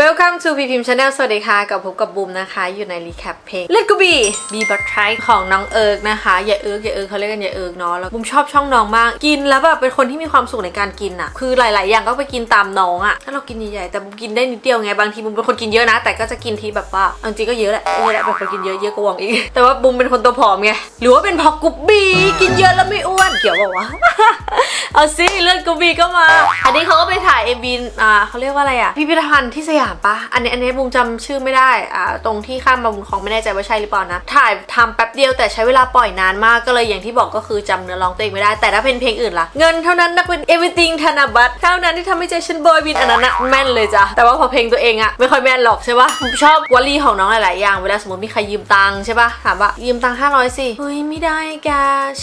Welcome to พีพิม Channel สวัสดีค่ะ กับพบกับบูมนะคะ อยู่ในรีแคปเพลง Let Go Be Be But Try ของน้องเอิร์กนะคะ อย่าเอิร์กอย่าเอิร์กเขาเรียกกันอย่าเอิร์กเนาะแล้วบูมชอบช่องน้องมาก กินแล้วแบบเป็นคนที่มีความสุขในการกินอะคือหลาย ๆ อย่างก็ไปกินตามน้องอะถ้าเรากินใหญ่ ๆ แต่บูมกินได้นิดเดียวไง บางทีบูมเป็นคนกินเยอะนะ แต่ก็จะกินทีแบบว่าจริงก็เยอะแหละเยอะแหละเป็นคนกินเยอะเยอะกว่าหวงอีก แต่ว่าบูมเป็นคนตัวผอมไง หรือว่าเป็นพราะกุบบีกินเยอะแล้วไม่อ้วน เกี่ยวบอกว่าเอาสิเลือดกุบบีก็มา อันนี้เขาก็ไปถ่ายเอ็มบีอ่าเขาเรียกว่าอะไรอะพิพิธภัณฑ์ที่สยามปะอันนี้อันนี้บูมจำชื่อไม่ได้อ่าตรงที่ข้ามมาบุญของไม่แน่ใจว่าใช่หรือเปล่านะ ถ่ายทำแป๊บเดียวแต่ใช้เวลาปล่อยนานมากก็เลยอย่างที่บอกก็คือจำเนื้อร้องตัวเองไม่ได้แต่ถ้าเป็นเพลงอื่นล่ะ เงินเท่านั้นนักเป็น everything ธนบัตรเท่านั้นที่ทำให้ใจฉันบอยบินอันนั้นนะแม่นเลยจ้ะแต่ว่าพอเพลงตัวเองอะไม่ค่อยแม่นหรอกใช่ปะผมชอบวลีของน้องหลาย ๆ อย่างเวลาสมมติมีใครยืมตังค์ใช่ปะถามว่ายืมตังค์ห้าร้อยสิเฮ้ยไม่ได้แก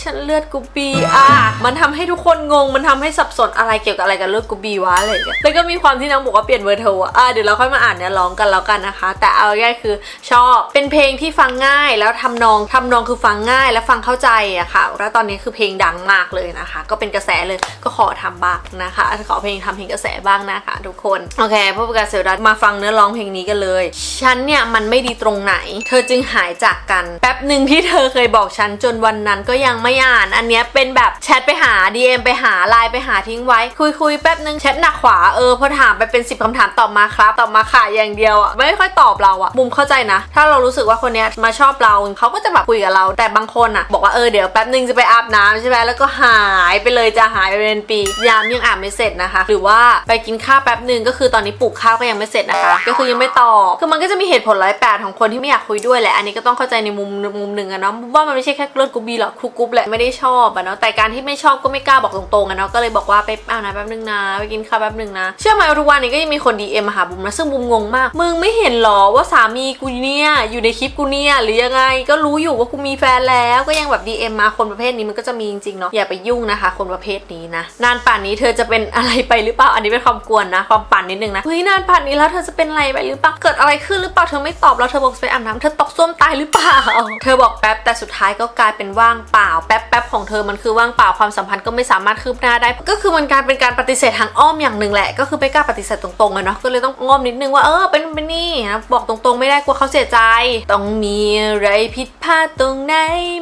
ฉันเลือดกูปีอะมันทำให้ทุกคนงงมันทำให้สับสนอะไรเกี่ยวกับอะไรกับเลือดกูบีวะอะไรอย่างเงี้ยแล้วก็มีความที่น้องบอกว่าเปลี่ยนเบอร์โทรออะเดี๋ยวเราค่อยมาอ่านเนื้อร้องกันแล้วกันนะคะ แต่เอาง่ายคือชอบเป็นเพลงที่ฟังง่ายแล้วทำนองทำนองคือฟังง่ายและฟังเข้าใจอะค่ะแล้วตอนนี้คือเพลงดังมากเลยนะคะ ก็เป็นกระแสเลยก็ขอทำบ้างนะคะ ขอเพลงทำเพลงกระแสบ้างนะคะ ทุกคนโอเคพวกประกาศเสียดมาฟังเนื้อร้องเพลงนี้กันเลย ฉันเนี่ยมันไม่ดีตรงไหน เธอจึงหายจากกัน แป๊บหนึ่งที่เธอเคยบอกฉันจนวันนั้นก็ยังไม่อ่าน อันเนี้ยเป็นแบบแชทไปหา DM ไปหาไลน์ไปหาทิ้งไว้ คุยคุยๆแป๊บหนึ่งแชทหนักขวาเออพอถามไปเป็น 10คำถามตอบมาครับตอบมาค่ะอย่างเดียวอะไม่ค่อยตอบเราอะมุมเข้าใจนะ ถ้าเรารู้สึกว่าคนเนี้ยมาชอบเราเขาก็จะแบบคุยกับเรา แต่บางคนอะบอกว่าเออเดี๋ยวแป๊บหนึ่งจะไปอาบน้ำใช่ไหมแล้วก็หายไปเลยจะหายไปเป็นปี ยามยังอาบไม่เสร็จนะคะ หรือว่าไปกินข้าวแป๊บหนึ่งก็คือตอนนี้ปลูกข้าวก็ยังไม่เสร็จนะคะ ก็คือยังไม่ตอบคือมันก็จะมีเหตุผลร้อยแปดของคนที่ไม่อยากคุยด้วยแหละอันนี้ก็ต้องเข้าใจในมุมมุมหนึ่งอะเนาะว่ามันไม่ใช่แค่เลือดกรุ๊ปบีหรอกครูกรุ๊ปแหละไม่ได้ชอบอะเนาะแต่การที่ไม่ชอบก็ไม่กล้าบอกตรงๆอะเนาะก็เลยบอกว่าไปอาบน้ำแป๊บนึงนะไปกินข้าวแป๊บนึงนะเชื่อไหมทุกวันนี้ก็ยังมีคนดีเอ็มมาหาบุมนะซึ่งบุมงงมาก มึงไม่เห็นหรอว่าสามีกูเนี่ยอยู่ในคลิปกูเนี่ยหรือยังไง ก็รู้อยู่ว่ากูมีแฟนแล้วก็ยังแบบดีเอ็มมาคนประเภทนี้มันก็จะมีจริงๆเนาะอย่าไปยุ่งนะคะ คนประเภทนี้นะนานป่านนี้เธอจะเป็นอะไรไปหรือเปล่าอันนี้เป็นความกวนนะความปั่นนิดนึงนะเฮ้ยนานป่านนี้แล้วเธอจะเป็นอะไรไปหรือเปล่าเกิดอะไรขึ้นหรือเปล่าเธอไม่ตอบแล้วเธอบอกไปอาบน้ำเธอตกส้วมตายหรือเปล่าเธอบอกแป๊บแต่สุดท้ายก็กลายเป็นว่างเปล่า แป๊บแป๊บของเธอมันคือว่างเปล่าความสัมพันธ์ก็ไม่สามารถคืบหน้าได้ ก็คือมันการเป็นการปฏิเสธทางอ้อมอย่างหนึ่งแหละก็คือไม่กล้าปฏิเสธตรงๆอะเนาะก็เลยต้องอ้อมนิดนึงว่าเออเป็นเป็นนี่นะบอกตรงๆ ไม่ได้กลัวเขาเสียใจ ต้องมีอะไรผิดพลาดตรงไหน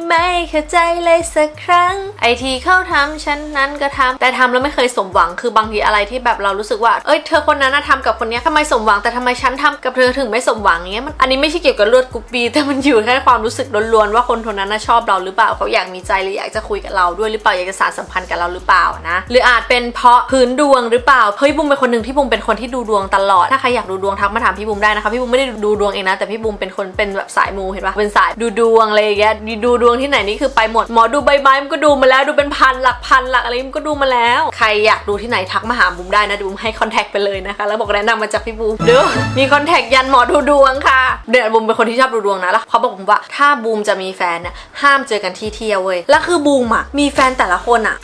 ไม่เข้าใจเลยสักครั้ง ไอทีเข้าทำฉันนั้นก็ทำแต่ทำแล้วไม่เคยสมหวังคือบางทีอะไรที่แบบเรารู้สึกว่าเอ้ยเธอคนนั้นนะทำกับคนนี้ทำไมสมหวังแต่ทำไมฉันทำกับเธอถึงไม่สมหวังอย่างเงี้ยมันอันนี้ไม่ใช่เกี่ยวกับเลือดกุ๊ปบีแต่มันอยู่แค่ความรู้สึกล้วนๆว่าคนคนนั้นน่ะชอบเราหรือเปล่าเขาอยากมีใจหรืออยากจะคุยกับเราด้วยหรือเปล่าอยากจะสานสัมพันธ์กับเราหรือเปล่านะหรืออาจเป็นเพราะพื้นดวงหรือเปล่าเฮ้ยบุมเป็นคนหนึ่งที่บุมเป็นคนที่ดูดวงตลอดถ้าใครอยากดูดวงทักมาถามพี่บุมได้นะคะพี่บุมไม่ได้ดูดวงเองนะแต่พี่บุมเป็นคนเป็นแบบสายมูเห็นปะเป็นสายดูดวงอะไรอย่างเงี้ยดูดวงที่ไหนนี่คือไปหมดหมอดูใบไม้มันก็ดูมาแล้วดูเป็นพันหลักพันหลักอะไรมันก็ดูมาแล้ว ใครอยากดูที่ไหนทักมาหาบุมได้นะดูบุมให้คอนแทคไปเลยนะคะแล้วบอกแนะนำมาจากพี่บุมเด้อมีคอนแทคยันหมอดูดวงค่ะเดี๋ยวบุมเป็นคนที่ชอบดูดวงนะแล้วเขาบอกผมว่าถ้าบูมจะมีแฟนเนี่ยห้ามเจอกันที่เที่ยวเว้ยแล้วคือบูมอะมีแฟนแต่ละคนอะ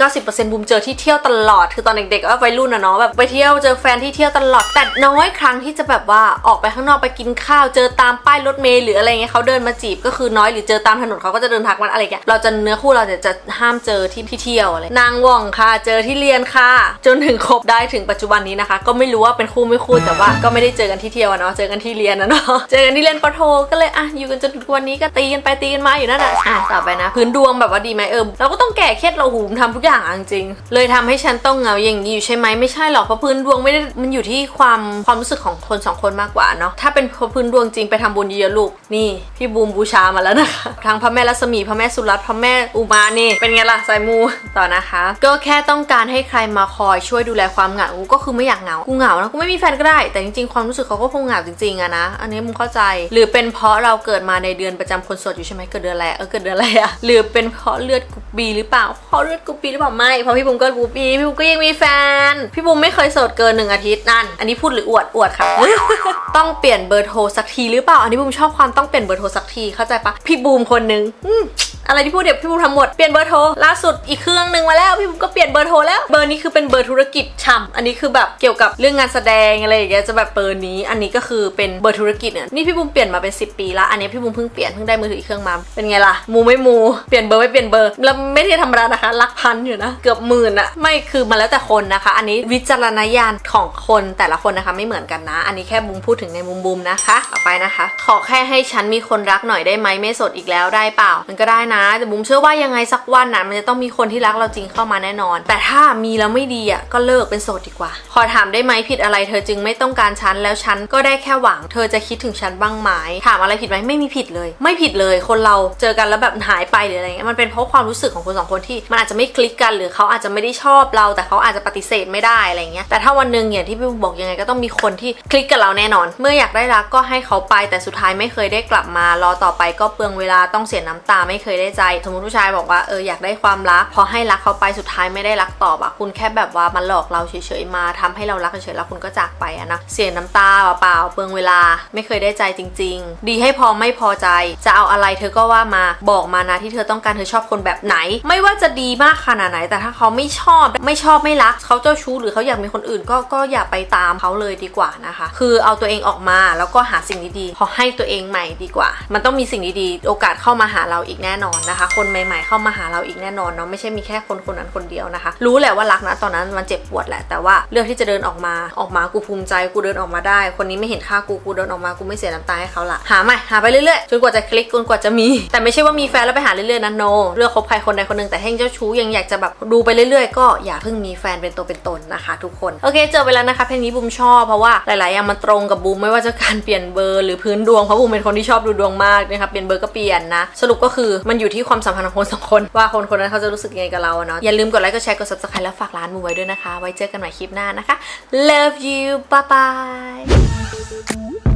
80-90%บูมเจอที่เที่ยวตลอดคือตอนเด็กๆก็วัยรุ่นอะเนาะแบบไปเที่ยวเจอแฟนที่เที่ยวตลอดแต่น้อยครั้งที่จะแบบว่าออกไปข้างนอกไปกินข้าวเจอตามป้ายรถเมล์หรืออะไรเงี้ยเขาเดินมาจีบก็คือน้อยหรือเจอตามถนนเขาก็จะเดินทักมันอะไรเงี้ยเราจะเนื้อคู่เราจะจะห้ามเจอที่ที่เที่ยวอะไรนางว่องค่ะเจอที่เรียนค่ะ จนถึงคบได้ถึงปัจจุบันนี้นะคะ ก็ไม่รู้ว่าเป็นคู่ไม่คู่แต่ว่าก็ไม่ได้เจอกันที่เที่ยวอะเนาะเจอกันที่เรียนนะเนาะเจอกันที่เรียนปโทก็เลยอะอยู่กันจนถึงวันนี้ก็ตีกันไปตีกันมาอยู่นั่นแหละอะต่อไปนะ พื้นดวงแบบว่าดีไหมเออเราก็ต้องแก่เคล็ดเราหูมทำทุกอย่างอะจริงๆเลยทำให้ฉันต้องเหงาอย่างนี้อยู่ใช่ไหมไม่ใช่หรอกเพราะพื้นดวงไม่ได้มันอยู่ที่ความความรู้สึกของคนสองคนมากกว่าเนาะถ้าเป็นพื้นดวงจริงไปทำบุญเยอะๆลูกนี่ พี่บูมบูชามาแล้วนะคะทางพระแม่รัศมีพระแม่สุรัตน์พระแม่อุมานี่เป็นไงล่ะสายมูต่อนะคะ ก็แค่ต้องการให้ใครมาคอยช่วยดูแลความเหงากูก็คือไม่อยากเหงากูเหงานะกูไม่มีแฟนก็ได้ แต่จริงๆความรู้สึกเขาก็คงเหงาจริงๆอะนะอันนี้มึงเข้าใจ หรือเป็นเพราะเราเกิดมาในเดือนประจำคนสดอยู่ใช่ไหมเกิดเดือนอะไรเออเกิดเดือนอะไรอะหรือเป็นเพราะเลือดกรุ๊ปบีหรือเปล่าเพราะเลือดกรุ๊ปบีหรือเปล่าไม่เพราะพี่บุ๋มก็กรุ๊ปบีพี่บุ๋มก็ยังมีแฟน พี่บุ๋มไม่เคยโสดเกินหนึ่งอาทิตย์นั่นอันนี้พูดหรืออวดอวดค่ะ ต้องเปลี่ยนเบอร์โทรสักทีหรือเปล่า อันนี้บุ๋มชอบความต้องเปลี่ยนเบอร์โทรสักทีเข้าใจปะพี่บูมคนนึงอืมอะไรที่พูดเดี๋ยวพี่บูมทำหมด เปลี่ยนเบอร์โทรล่าสุดอีกเครื่องหนึ่งมาแล้วพี่บูมก็เปลี่ยนเบอร์โทรแล้ว เบอร์นี้คือเป็นเบอร์ธุรกิจช่ำอันนี้คือแบบเกี่ยวกับเรื่องงานแสดงอะไรอย่างเงี้ยจะแบบเบอร์นี้ อันนี้ก็คือเป็นเบอร์ธุรกิจเนี่ยนี่พี่บูมเปลี่ยนมาเป็น 10 ปีละอันนี้พี่บูมเพิ่งเปลี่ยนเพิ่งได้มือถืออีกเครื่องมาเป็นไงล่ะมูไม่มูเปลี่ยนเบอร์ไม่เปลี่ยนเบอร์แล้วไม่ได้ธรรมดานะคะหลักพันอยู่นะ เกือบหมื่นอะไม่คือมาแล้วแต่คนนะคะ อันนี้วิจารณญาณของคนแต่ละคนนะคะไม่เหมือนกันนะ อันนี้แค่บูมพูดถึงในมุมบูมนะคะ ต่อไปนะคะ ขอแค่ให้ฉันมีคนรักหน่อยได้ไหมไม่สดอีกแล้วได้เปล่า มันก็ได้นะแต่บูมเชื่อว่ายังไงสักวันนะมันจะต้องมีคนที่รักเราจริงเข้ามาแน่นอน แต่ถ้ามีแล้วไม่ดีอะก็เลิกเป็นโสดดีกว่า ขอถามได้ไหมผิดอะไรเธอจึงไม่ต้องการฉันแล้วฉันก็ได้แค่หวัง เธอจะคิดถึงฉันบ้างไหมถามอะไรผิดไหมไม่มีผิดเลย ไม่ผิดเลยคนเราเจอกันแล้วแบบหายไปหรืออะไรเงี้ยมันเป็นเพราะความรู้สึกของคนสองคนที่มันอาจจะไม่คลิกกันหรือเขาอาจจะไม่ได้ชอบเรา แต่เขาอาจจะปฏิเสธไม่ได้อะไรเงี้ยแต่ถ้าวันหนึ่งอย่างที่พี่บูมบอกยังไงก็ต้องมีคนที่คลิกกับเราแน่นอน เมื่ออยากได้รักก็ให้เขาไป แต่สุดท้ายไม่เคยได้กลับมารอต่อไปก็เปลืองเวลาต้องเสียน้ำตาไม่เคยได้ใจ สมมติผู้ชายบอกว่าเอออยากได้ความรัก พอให้รักเขาไปสุดท้ายไม่ได้รักตอบอะคุณแค่แบบว่ามันหลอกเราเฉยๆมาทำให้เรารักเฉยๆแล้วคุณก็จากไปอะนะเสียน้ำตาเปล่าเปลืองเวลา ไม่เคยได้ใจจริง ๆ ดีให้พอไม่พอใจ จะเอาอะไรเธอก็ว่ามาบอกมานะที่เธอต้องการเธอชอบคนแบบไหน ไม่ว่าจะดีมากขนาดไหน แต่ถ้าเขาไม่ชอบไม่ชอบไม่รักเขาเจ้าชู้หรือเขาอยากมีคนอื่นก็ก็อย่าไปตามเขาเลยดีกว่านะคะ คือเอาตัวเองออกมาแล้วก็หาสิ่งดีๆพอให้ตัวเองใหม่ดีกว่า มันต้องมีสิ่งดีๆ โอกาสเข้ามาหาเราอีกแน่นอนนะคะ คนใหม่ ๆ เข้ามาหาเราอีกแน่นอนเนาะไม่ใช่มีแค่คนคนนั้นคนเดียวนะคะ รู้แหละว่ารักนะตอนนั้นมันเจ็บปวดแหละแต่ว่าเลือกที่จะเดินออกมาออกมากูภูมิใจกูเดินออกมาได้ คนนี้ไม่เห็นค่ากูกูเดินออกมากูไม่เสียน้ำตาให้เขาละหาใหม่หาไปเรื่อยๆจนกว่าจะคลิกจนกว่าจะมี แต่ไม่ใช่ว่ามีแฟนแล้วไปหาเรื่อยๆนะโนเลือกคบใครคนใดคนหนึ่งแต่แห่งเจ้าชู้ยังอยากจะแบบดูไปเรื่อยๆ ก็อย่าเพิ่งมีแฟนเป็นตัวเป็นตนนะคะ ทุกคนโอเคเจอไปแล้วนะคะเพลงนี้บูมชอบเพราะว่าหลาย ๆ อย่างมันตรงกับบูมไม่ว่าจะการเปลี่ยนเบอร์หรือพื้นดวงเพราะบูมเป็นคนที่ชอบดูดวงมากนะคะเปลี่ยนเบอร์ก็เปลี่ยนนะสรุปก็คือมันอยู่ที่ความสัมพันธ์ของคนสองคนว่าคนคนนั้นเขาจะรู้สึกยังไงกับเราเนาะอย่าลืมกดไลค์กดแชร์กดซับสไครต์แล้วฝากร้านมูไว้ด้วยนะคะ ไว้เจอกันใหม่คลิปหน้านะคะ love you bye bye